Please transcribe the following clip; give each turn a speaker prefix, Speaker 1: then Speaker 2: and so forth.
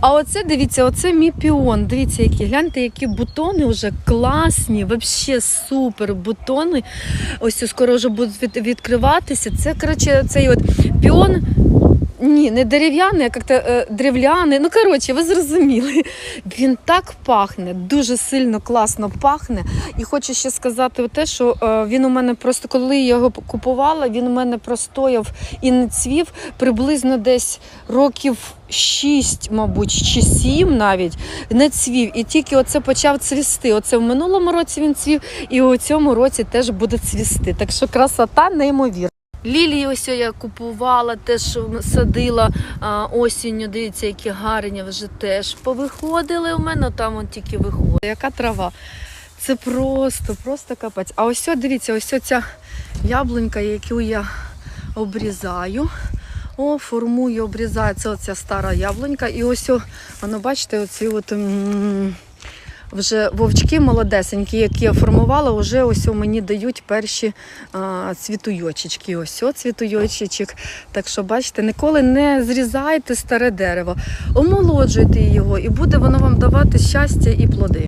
Speaker 1: А оце дивіться, оце мій піон. Дивіться, які гляньте, які бутони вже класні, взагалі супер бутони. Ось скоро вже будуть від, відкриватися. Це коротше цей от піон. Ні, не дерев'яний, а як-то е, древляний. Ну, коротше, ви зрозуміли. Він так пахне, дуже сильно класно пахне. І хочу ще сказати те, що е, він у мене просто, коли я його купувала, він у мене простояв і не цвів приблизно десь років 6, мабуть, чи 7 навіть не цвів. І тільки оце почав цвісти. Оце в минулому році він цвів, і у цьому році теж буде цвісти. Так що красота неймовірна. Лілії ось я купувала, теж садила осінню. Дивіться, які гарні вже теж повиходили у мене, там он тільки виходить. Яка трава? Це просто, просто капець. А ось, дивіться, ось ця яблунька, яку я обрізаю. О, формую, обрізаю. Це оця стара яблунька. І ось, воно, бачите, оці от. Вже вовчки молодесенькі, які я формувала, вже ось о мені дають перші а, цвітуйочечки. Ось о, цвітуйочечок. Так що, бачите, ніколи не зрізайте старе дерево, омолоджуйте його, і буде воно вам давати щастя і плоди.